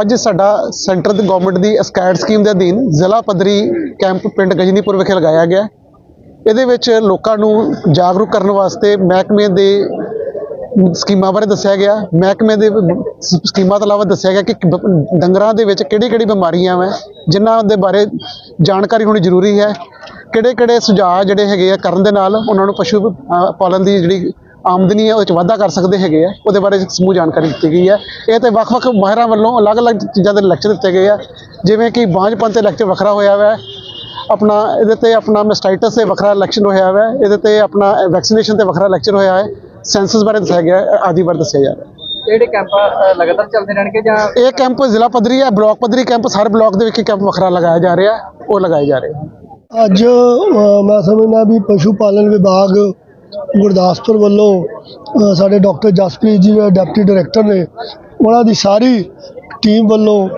ਅੱਜ ਸਾਡਾ ਸੈਂਟਰ ਦੀ ਗਵਰਨਮੈਂਟ ਦੀ ਸਕੈਡ ਸਕੀਮ ਦੇ ਅਧੀਨ ਜ਼ਿਲ੍ਹਾ ਪੱਧਰੀ ਕੈਂਪ ਪਿੰਡ ਗਜਨੀਪੁਰ ਵਿਖੇ ਲਗਾਇਆ ਗਿਆ ਇਹਦੇ ਵਿੱਚ ਲੋਕਾਂ ਨੂੰ ਜਾਗਰੂਕ ਕਰਨ ਵਾਸਤੇ ਮਹਿਕਮੇ ਦੇ ਸਕੀਮਾਂ ਬਾਰੇ ਦੱਸਿਆ ਗਿਆ। ਮਹਿਕਮੇ ਦੇ ਸਕੀਮਾਂ ਤੋਂ ਇਲਾਵਾ ਦੱਸਿਆ ਗਿਆ ਕਿ ਡੰਗਰਾਂ ਦੇ ਵਿੱਚ ਕਿਹੜੀ ਕਿਹੜੀ ਬਿਮਾਰੀਆਂ ਵਾ, ਜਿਨ੍ਹਾਂ ਦੇ ਬਾਰੇ ਜਾਣਕਾਰੀ ਹੋਣੀ ਜ਼ਰੂਰੀ ਹੈ। ਕਿਹੜੇ ਕਿਹੜੇ ਸੁਝਾਅ ਜਿਹੜੇ ਹੈਗੇ ਆ ਕਰਨ ਦੇ ਨਾਲ ਉਹਨਾਂ ਨੂੰ ਪਸ਼ੂ ਪਾਲਣ ਦੀ ਜਿਹੜੀ ਆਮਦਨੀ ਹੈ ਉਹਦੇ ਚ ਵਾਧਾ ਕਰ ਸਕਦੇ ਹੈਗੇ ਆ। ਉਹਦੇ ਬਾਰੇ ਸਮੂਹ ਜਾਣਕਾਰੀ ਦਿੱਤੀ ਗਈ ਹੈ। ਇਹ ਤੇ ਵੱਖ-ਵੱਖ ਮਾਹਿਰਾਂ ਵੱਲੋਂ ਅਲੱਗ-ਅਲੱਗ ਚੀਜ਼ਾਂ ਦੇ ਲੈਕਚਰ ਦਿੱਤੇ ਗਏ ਆ। ਜਿਵੇਂ ਕਿ ਬਾਂਝਪਨ ਤੇ ਲੈਕਚਰ ਵੱਖਰਾ ਹੋਇਆ ਹੋਇਆ ਹੈ ਆਪਣਾ ਇਹਦੇ ਤੇ ਆਪਣਾ ਮੈਸਟਾਈਟਸ ਤੇ ਵੱਖਰਾ ਲੈਕਚਰ ਹੋਇਆ ਹੋਇਆ ਹੈ ਇਹਦੇ ਤੇ ਆਪਣਾ ਵੈਕਸੀਨੇਸ਼ਨ ਤੇ ਵੱਖਰਾ ਲੈਕਚਰ ਹੋਇਆ ਹੈ। ਸੈਂਸਸ ਬਾਰੇ ਦੱਸਿਆ ਗਿਆ ਆਦਿ ਬਾਰੇ ਦੱਸਿਆ ਜਾ ਰਿਹਾ। ਹੈ ਜਿਹੜੇ ਕੈਂਪ ਲਗਾਤਾਰ ਚੱਲਦੇ ਰਹਿਣਗੇ ਜਾਂ ਇਹ ਕੈਂਪ ਜ਼ਿਲ੍ਹਾ ਪੱਧਰੀ ਹੈ ਬਲਾਕ ਪੱਧਰੀ ਕੈਂਪ ਸਾਰੇ ਬਲਾਕ ਦੇ ਵਿੱਚ ਕੈਂਪ ਵੱਖਰਾ ਲਗਾਇਆ ਜਾ ਰਿਹਾ ਉਹ ਲਗਾਏ ਜਾ ਰਹੇ ਅੱਜ ਮੈਂ ਸਮਝਦਾ ਵੀ ਪਸ਼ੂ ਪਾਲਣ ਵਿਭਾਗ ਗੁਰਦਾਸਪੁਰ ਵੱਲੋਂ ਸਾਡੇ ਡਾਕਟਰ ਜਸਪ੍ਰੀਤ ਜੀ ਜਿਹੜੇ ਡਿਪਟੀ ਡਾਇਰੈਕਟਰ ਨੇ, ਉਹਨਾਂ ਦੀ ਸਾਰੀ ਟੀਮ ਵੱਲੋਂ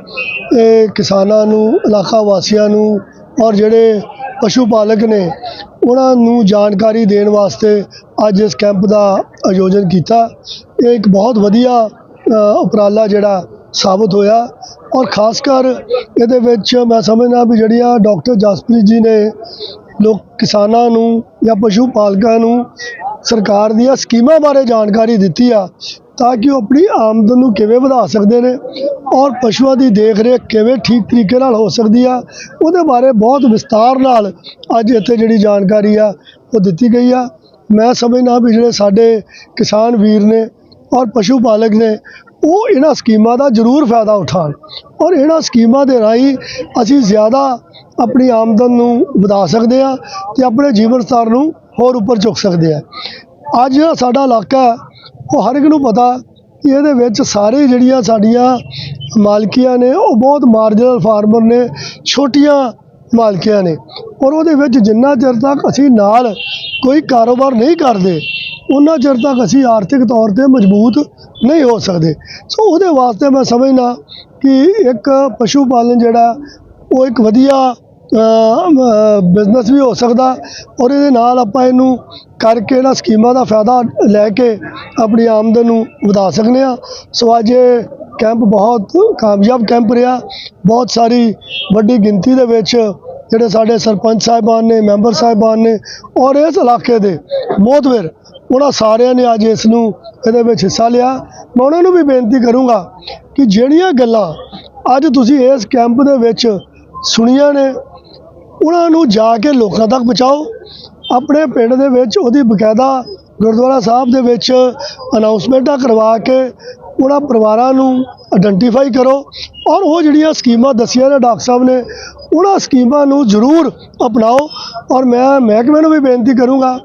ਇਹ ਕਿਸਾਨਾਂ ਨੂੰ, ਇਲਾਕਾ ਵਾਸੀਆਂ ਨੂੰ ਔਰ ਜਿਹੜੇ ਪਸ਼ੂ ਪਾਲਕ ਨੇ, ਉਹਨਾਂ ਨੂੰ ਜਾਣਕਾਰੀ ਦੇਣ ਵਾਸਤੇ ਅੱਜ ਇਸ ਕੈਂਪ ਦਾ ਆਯੋਜਨ ਕੀਤਾ। ਇਹ ਇੱਕ ਬਹੁਤ ਵਧੀਆ ਉਪਰਾਲਾ ਜਿਹੜਾ ਸਾਬਤ ਹੋਇਆ ਔਰ ਖਾਸ ਕਰ ਇਹਦੇ ਵਿੱਚ ਮੈਂ ਸਮਝਦਾ ਵੀ ਜਿਹੜੀਆਂ ਡਾਕਟਰ ਜਸਪ੍ਰੀਤ ਜੀ ਨੇ ਲੋਕ ਕਿਸਾਨਾਂ ਨੂੰ ਜਾਂ ਪਸ਼ੂ ਪਾਲਕਾਂ ਨੂੰ ਸਰਕਾਰ ਦੀਆਂ ਸਕੀਮਾਂ ਬਾਰੇ ਜਾਣਕਾਰੀ ਦਿੱਤੀ ਆ ਤਾਂ ਕਿ ਉਹ ਆਪਣੀ ਆਮਦਨ ਨੂੰ ਕਿਵੇਂ ਵਧਾ ਸਕਦੇ ਨੇ ਔਰ ਪਸ਼ੂਆਂ ਦੀ ਦੇਖ-ਰੇਖ ਕਿਵੇਂ ਠੀਕ ਤਰੀਕੇ ਨਾਲ ਹੋ ਸਕਦੀ ਆ, ਉਹਦੇ ਬਾਰੇ ਬਹੁਤ ਵਿਸਤਾਰ ਨਾਲ ਅੱਜ ਇੱਥੇ ਜਿਹੜੀ ਜਾਣਕਾਰੀ ਆ, ਉਹ ਦਿੱਤੀ ਗਈ ਆ। ਮੈਂ ਸਮਝਦਾ ਵੀ ਜਿਹੜੇ ਸਾਡੇ ਕਿਸਾਨ ਵੀਰ ਨੇ ਔਰ ਪਸ਼ੂ ਪਾਲਕ ਨੇ ਉਹ ਇਹਨਾਂ ਸਕੀਮਾਂ ਦਾ ਜ਼ਰੂਰ ਫਾਇਦਾ ਉਠਾਉਣ ਔਰ ਇਹਨਾਂ ਸਕੀਮਾਂ ਦੇ ਰਾਹੀਂ ਅਸੀਂ ਜ਼ਿਆਦਾ ਆਪਣੀ ਆਮਦਨ ਨੂੰ ਵਧਾ ਸਕਦੇ ਹਾਂ ਤੇ ਆਪਣੇ ਜੀਵਨ ਸਤਰ ਨੂੰ ਹੋਰ ਉੱਪਰ ਚੁੱਕ ਸਕਦੇ ਹਾਂ। ਅੱਜ ਜਿਹੜਾ ਸਾਡਾ ਇਲਾਕਾ ਉਹ ਹਰ ਇੱਕ ਨੂੰ ਪਤਾ ਕਿ ਇਹਦੇ ਵਿੱਚ ਸਾਰੇ ਜਿਹੜੀਆਂ ਸਾਡੀਆਂ ਮਾਲਕੀਆਂ ਨੇ, ਉਹ ਬਹੁਤ ਮਾਰਜਨਲ ਫਾਰਮਰ ਨੇ, ਛੋਟੀਆਂ ਮਾਲਕੀਆਂ ਨੇ। ਔਰ ਉਹਦੇ ਵਿੱਚ ਜਿੰਨਾ ਚਿਰ ਤੱਕ ਅਸੀਂ ਨਾਲ ਕੋਈ ਕਾਰੋਬਾਰ ਨਹੀਂ ਕਰਦੇ ਉਹਨਾਂ ਚਿਰ ਤੱਕ ਅਸੀਂ ਆਰਥਿਕ ਤੌਰ ਤੇ ਮਜ਼ਬੂਤ ਨਹੀਂ ਹੋ ਸਕਦੇ। ਸੋ ਉਹਦੇ ਵਾਸਤੇ ਮੈਂ ਸਮਝਦਾ ਕਿ ਇੱਕ ਪਸ਼ੂ ਪਾਲਣ ਜਿਹੜਾ, ਉਹ ਇੱਕ ਵਧੀਆ ਬਿਜ਼ਨਸ ਵੀ ਹੋ ਸਕਦਾ ਔਰ ਇਹਦੇ ਨਾਲ ਆਪਾਂ ਇਹਨੂੰ ਕਰਕੇ ਇਹਨਾਂ ਸਕੀਮਾਂ ਦਾ ਫਾਇਦਾ ਲੈ ਕੇ ਆਪਣੀ ਆਮਦਨ ਨੂੰ ਵਧਾ ਸਕਦੇ ਹਾਂ। ਸੋ ਅੱਜ ਕੈਂਪ ਬਹੁਤ ਕਾਮਯਾਬ ਕੈਂਪ ਰਿਹਾ। ਬਹੁਤ ਸਾਰੀ ਵੱਡੀ ਗਿਣਤੀ ਦੇ ਵਿੱਚ ਜਿਹੜੇ ਸਾਡੇ ਸਰਪੰਚ ਸਾਹਿਬਾਨ ਨੇ, ਮੈਂਬਰ ਸਾਹਿਬਾਨ ਨੇ ਔਰ ਇਸ ਇਲਾਕੇ ਦੇ ਮੋਹਤਵਰ ਉਹਨਾਂ ਸਾਰਿਆਂ ਨੇ ਅੱਜ ਇਸ ਨੂੰ ਇਹਦੇ ਵਿੱਚ ਹਿੱਸਾ ਲਿਆ। ਮੈਂ ਉਹਨਾਂ ਨੂੰ ਵੀ ਬੇਨਤੀ ਕਰੂੰਗਾ ਕਿ ਜਿਹੜੀਆਂ ਗੱਲਾਂ ਅੱਜ ਤੁਸੀਂ ਇਸ ਕੈਂਪ ਦੇ ਵਿੱਚ ਸੁਣੀਆਂ ਨੇ, ਉਹਨਾਂ ਨੂੰ ਜਾ ਕੇ ਲੋਕਾਂ ਤੱਕ ਪਹੁੰਚਾਓ। ਆਪਣੇ ਪਿੰਡ ਦੇ ਵਿੱਚ ਉਹਦੀ ਬਕਾਇਦਾ ਗੁਰਦੁਆਰਾ ਸਾਹਿਬ ਦੇ ਵਿੱਚ ਅਨਾਉਂਸਮੈਂਟਾਂ ਕਰਵਾ ਕੇ ਉਹਨਾਂ ਪਰਿਵਾਰਾਂ ਨੂੰ ਆਇਡੈਂਟੀਫਾਈ ਕਰੋ ਔਰ ਉਹ ਜਿਹੜੀਆਂ ਸਕੀਮਾਂ ਦੱਸੀਆਂ ਨੇ ਡਾਕਟਰ ਸਾਹਿਬ ਨੇ, ਉਹਨਾਂ ਸਕੀਮਾਂ ਨੂੰ ਜ਼ਰੂਰ ਅਪਣਾਓ ਔਰ ਮੈਂ ਮਹਿਕਮੇ ਨੂੰ ਵੀ ਬੇਨਤੀ ਕਰੂੰਗਾ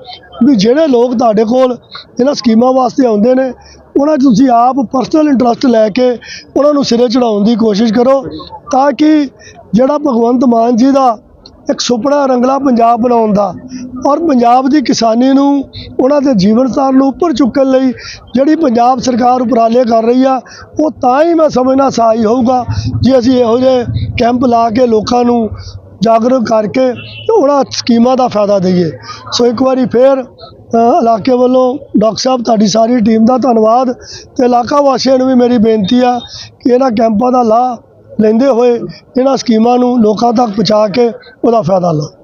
ਵੀ ਜਿਹੜੇ ਲੋਕ ਤੁਹਾਡੇ ਕੋਲ ਇਹਨਾਂ ਸਕੀਮਾਂ ਵਾਸਤੇ ਆਉਂਦੇ ਨੇ, ਉਹਨਾਂ 'ਚ ਤੁਸੀਂ ਆਪ ਪਰਸਨਲ ਇੰਟਰਸਟ ਲੈ ਕੇ ਉਹਨਾਂ ਨੂੰ ਸਿਰੇ ਚੜਾਉਣ ਦੀ ਕੋਸ਼ਿਸ਼ ਕਰੋ ਤਾਂ ਕਿ ਜਿਹੜਾ ਭਗਵੰਤ ਮਾਨ ਜੀ ਦਾ ਇੱਕ ਸੁਪਨਾ ਰੰਗਲਾ ਪੰਜਾਬ ਬਣਾਉਣ ਦਾ ਔਰ ਪੰਜਾਬ ਦੀ ਕਿਸਾਨੀ ਨੂੰ ਉਹਨਾਂ ਦੇ ਜੀਵਨ ਸਥਾਨ ਨੂੰ ਉੱਪਰ ਚੁੱਕਣ ਲਈ ਜਿਹੜੀ ਪੰਜਾਬ ਸਰਕਾਰ ਉਪਰਾਲੇ ਕਰ ਰਹੀ ਆ, ਉਹ ਤਾਂ ਹੀ ਮੈਂ ਸਮਝਣਾ ਸਹਾਈ ਹੋਊਗਾ ਜੇ ਅਸੀਂ ਇਹੋ ਜਿਹੇ ਕੈਂਪ ਲਾ ਕੇ ਲੋਕਾਂ ਨੂੰ ਜਾਗਰੂਕ ਕਰਕੇ ਉਹਨਾਂ ਸਕੀਮਾਂ ਦਾ ਫਾਇਦਾ ਦਈਏ। ਸੋ ਇੱਕ ਵਾਰੀ ਫੇਰ ਇਲਾਕੇ ਵੱਲੋਂ ਡਾਕਟਰ ਸਾਹਿਬ, ਤੁਹਾਡੀ ਸਾਰੀ ਟੀਮ ਦਾ ਧੰਨਵਾਦ ਤੇ ਇਲਾਕਾ ਵਾਸੀਆਂ ਨੂੰ ਵੀ ਮੇਰੀ ਬੇਨਤੀ ਆ ਕਿ ਇਹਨਾਂ ਕੈਂਪਾਂ ਦਾ ਲਾਭ ਲੈਂਦੇ ਹੋਏ ਇਹਨਾਂ ਸਕੀਮਾਂ ਨੂੰ ਲੋਕਾਂ ਤੱਕ ਪਹੁੰਚਾ ਕੇ ਉਹਦਾ ਫਾਇਦਾ ਲਓ।